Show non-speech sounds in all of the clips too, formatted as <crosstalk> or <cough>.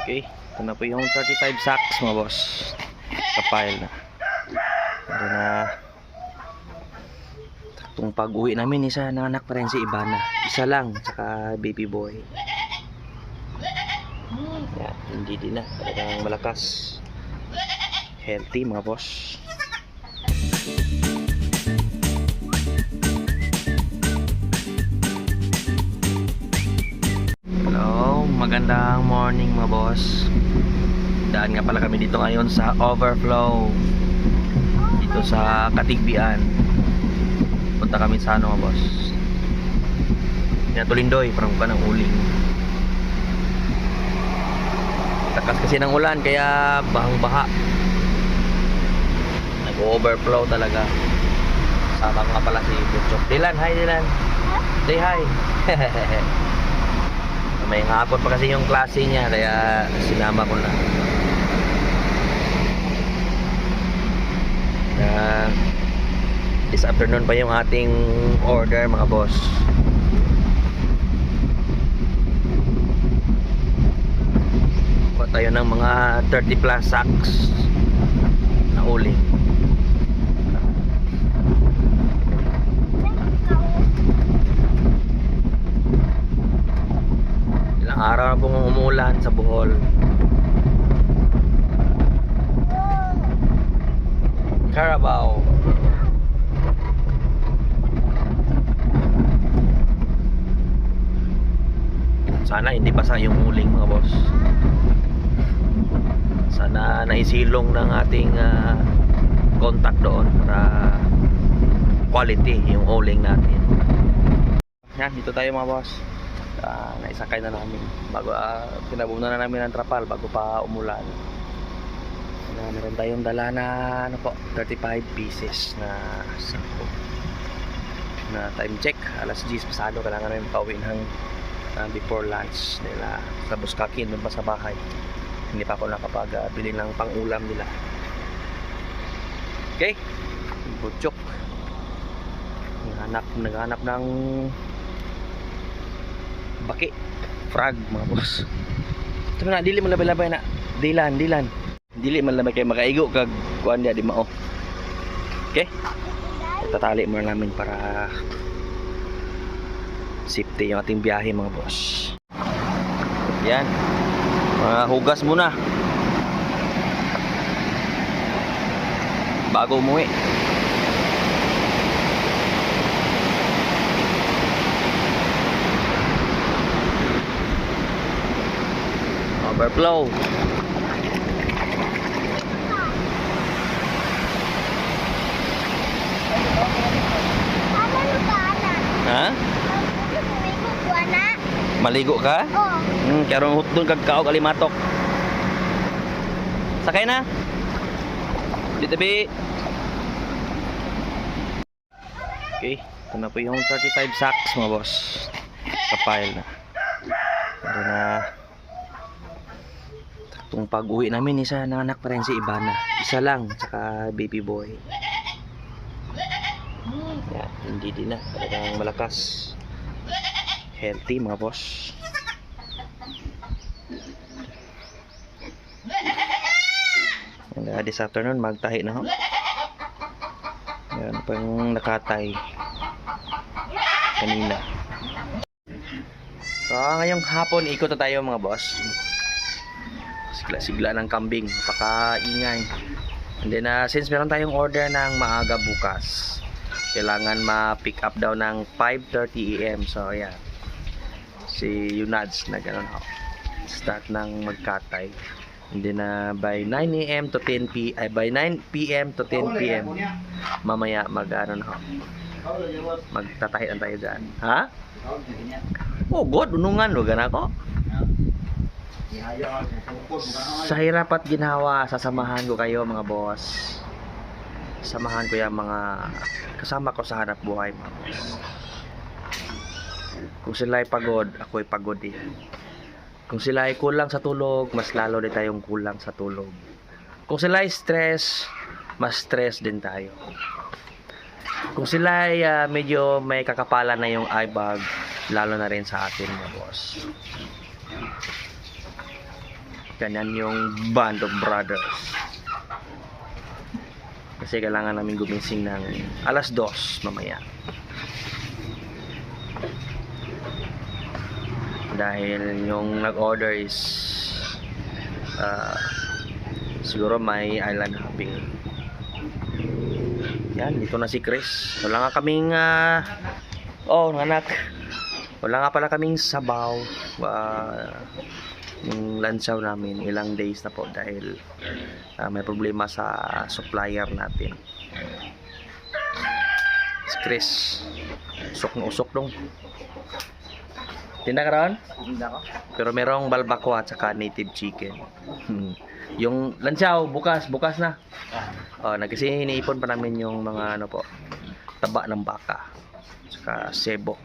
Okay, ito na po yung 35 sacks mga boss. Kapile na. Ito na. Itong pag-uwi namin, isa nanganak pa rin si Ibana. Isa lang, tsaka baby boy. Yan, hindi din na. Talagang malakas. Healthy mga boss. Magandang morning mga boss. Daan nga pala kami dito ngayon sa overflow. Dito sa Katigbian. Punta kami sa ano mga boss. Yan Tulindoy, parang ka ng uling. Takas kasi ng ulan kaya bahang baha. Nag-overflow talaga. Sama ko nga pala si Butchok. Dylan, hi Dylan. Say hi. <laughs> May hapon pa kasi yung klase niya kaya sinama ko na. Uh, this afternoon pa yung ating order mga boss. Tayo ng mga 30 plus sacks na uling. Ilang araw na umulan sa Bohol. Carabao. Sana hindi basa yung uling mga boss. Sana naisilong ng ating ah, contact doon para quality yung uling natin. Yan, dito tayo mga boss. Ah, naisakay na namin bago uh, pinabunan na namin ang trapal bago pa umulan. Na meron tayong dala na ano po, 35 pieces na sako. Na time check, alas 10 pasado kailangan namin pauwi ng ah, before lunch nila sa Buskakin doon pa sa bahay. Hindi pa ako nakapag-bili ng pang-ulam nila. Okay? Butchok. Naghanap, naghanap ng baki. Frog mga boss. Ito na dili man labay-labay na. Dilan dilan. Dili man labay kay makaigo kag kuan dia di mao. Okay? Tatali mo namin para safety yung ating biyahe mga boss. Yan. Mga hugas muna. Bago umuwi overflow ha? Maligo ka? Oo. hmm, karon hut doon kag kao kalimatok sakay na. Dito bi okay ito na po yung 35 sacks mga boss. Kapile na. Ito na itong pag uwi namin isa nanganak pa rin si Ibana isa lang tsaka baby boy. Yan hindi din na. Talagang malakas. Healthy mga boss. And this afternoon magtahi na ho. Yan pa yung nakatay. Kanina. So ngayong hapon ikot na tayo mga boss sigla ng kambing napakaingay. And then uh, since meron tayong order ng maaga bukas kailangan ma-pick up daw ng 5.30 am so ayan. Si Yunads na gano'n ho start ng magkatay. And then uh, by 9 am to 10 p ay by 9 pm to 10 pm mamaya mag ano na ho magtatahian tayo dyan. Ha? oh god unungan. Lo gana ko sa hirap at ginawa sasamahan ko kayo mga boss. Samahan ko yung mga kasama ko sa hanap buhay mga boss. Kung sila ay pagod ako ay pagod din kung sila ay kulang sa tulog mas lalo din tayong kulang sa tulog. Kung sila ay stress mas stress din tayo. Kung sila ay ah, medyo may kakapalan na yung eye bag lalo na rin sa atin mga boss Ganyan yung Band of Brothers. Kasi kailangan namin gumising ng alas dos mamaya. Dahil yung nag-order is ah, siguro may island hopping. Yan, dito na si Chris. Wala nga kaming ah, oh, anak. Wala nga pala kaming sabaw. Ah, yung lansaw namin ilang days na po dahil ah, may problema sa supplier natin. Si Chris. Usok na usok dong. Tinda ka ron? Tinda ko. pero merong balbakwa at saka native chicken. Hmm. yung lansaw bukas bukas na. Oh, na kasi iniipon pa namin yung mga ano po taba ng baka. Saka sebo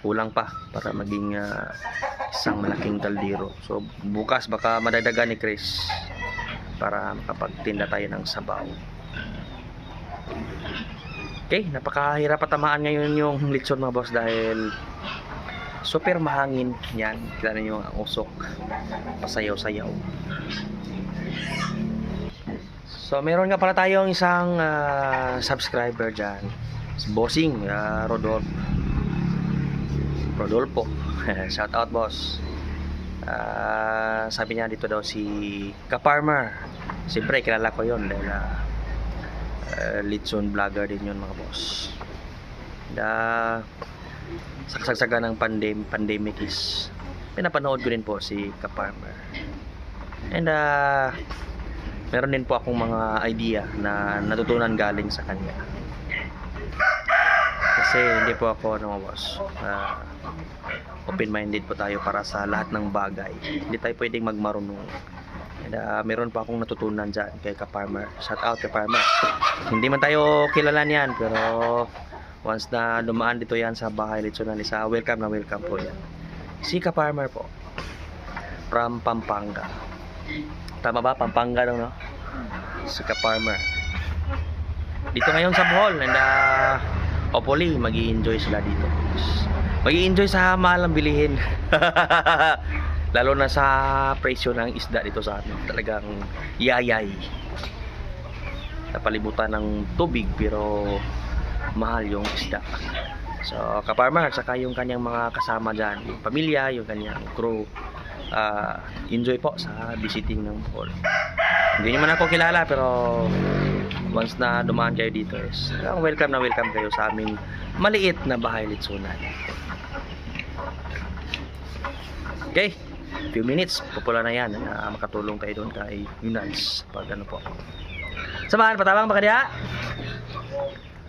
kulang pa para maging ah, isang malaking kaldero. So bukas baka madagdagan ni Chris para makapagtinda tayo ng sabaw. Okay napakahirap patamaan ngayon yung litson mga boss dahil super mahangin yan. Kita ninyo ang usok. Pasayaw-sayaw. So meron nga pala tayong isang ah, subscriber dyan. Si Bossing ah, Rodolfo Rodolfo. <laughs> Shout out boss. Ah, sabi niya dito daw si Kaparmer. Siyempre kilala ko 'yon dahil ah, ah, Litson vlogger din 'yon mga boss. Da saksagsaga ng pandem pandemic is pinapanood ko din po si Kaparmer. And ah meron din po akong mga idea na natutunan galing sa kanya. Kasi hindi po ako ano mga boss. ah, open-minded po tayo para sa lahat ng bagay. Hindi tayo pwedeng magmarunong. And, ah, meron pa akong natutunan dyan kay Ka-Farmer. Shout out kay Farmer. Hindi man tayo kilala niyan pero once na dumaan dito yan sa bahay Litsunan isa, welcome na welcome po yan. Si Ka-Farmer po. From Pampanga. Tama ba? Pampanga daw no? Si Ka-Farmer. Dito ngayon sa Bohol and uh, hopefully mag enjoy sila dito mag enjoy sa mahal ang bilihin. <laughs> Lalo na sa presyo ng isda dito sa atin talagang yayay. Napalibutan ng tubig pero mahal yung isda. So kaparmer saka yung kanyang mga kasama dyan. Yung pamilya yung kanyang crew. Ah, enjoy po sa visiting ng Bohol. Hindi nyo man ako kilala pero once na dumaan kayo dito is welcome na welcome kayo sa aming maliit na bahay litsunan okay few minutes pupula na yan na makatulong tayo doon kay Yunals. Pag ano po. Samahan patabang ba kanya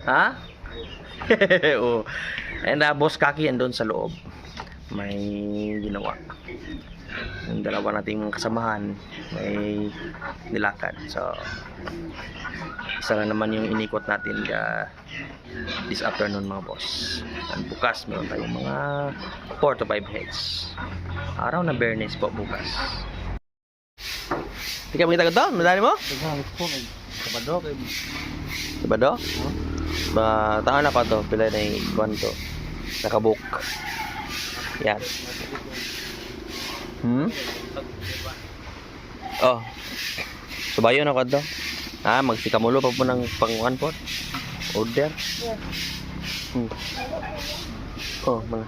ha? Oh. and uh, boss kaki andun sa loob. May ginawa yung dalawa nating kasamahan may nilakad so isa na naman yung inikot natin uh, this afternoon mga boss and bukas meron tayong mga 4 to 5 heads araw na Bernes po bukas Hindi ka makita ka doon? Madali mo? Ko. Sabado. kay- Sabado? Ba, taon na pa to. Pila na yung kwan. Nakabook. Yan. Hmm? Oh. Subayo na ko to. Ah, magsikamulo pa po ng panguan po. Order. Hmm. Oh, mga.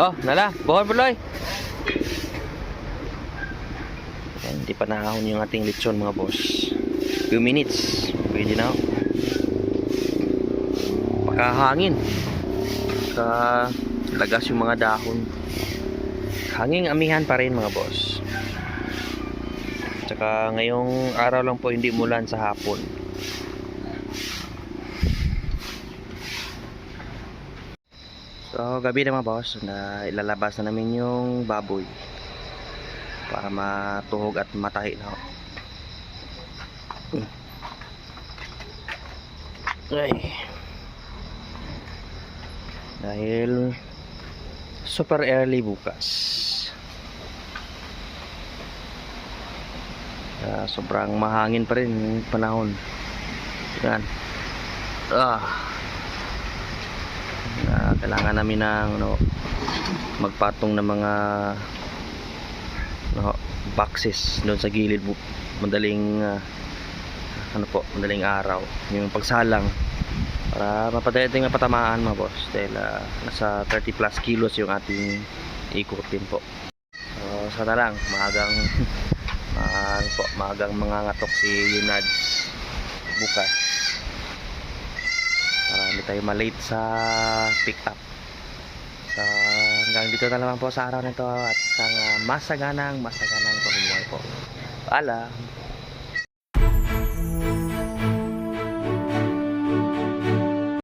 Oh, nala. Buhon po, Loy. Ayan, hindi pa nakahon yung ating lechon mga boss. Few minutes. Pwede na. oh. Pakahangin. Ka lagas yung mga dahon. Hanging amihan pa rin mga boss. Tsaka ngayong araw lang po hindi mulan sa hapon. So, gabi na mga boss, na ilalabas na namin yung baboy para matuhog at matahi na. Ay. Dahil super early bukas. Ah, sobrang mahangin pa rin yung panahon. Yan. Ah. Ah, kailangan namin ng ano, magpatong ng mga no, boxes doon sa gilid madaling ah, ano po madaling araw yung pagsalang para mapadali natin mapatamaan mga boss dahil ah, nasa 30 plus kilos yung ating ikutin po. So sana lang maagang <laughs> ano po, maagang mga ngatok si Yunads bukas. Para hindi tayo malate sa pick up so hanggang dito na naman po sa araw nito at isang ah, masaganang masaganang pamumuhay po. Paalam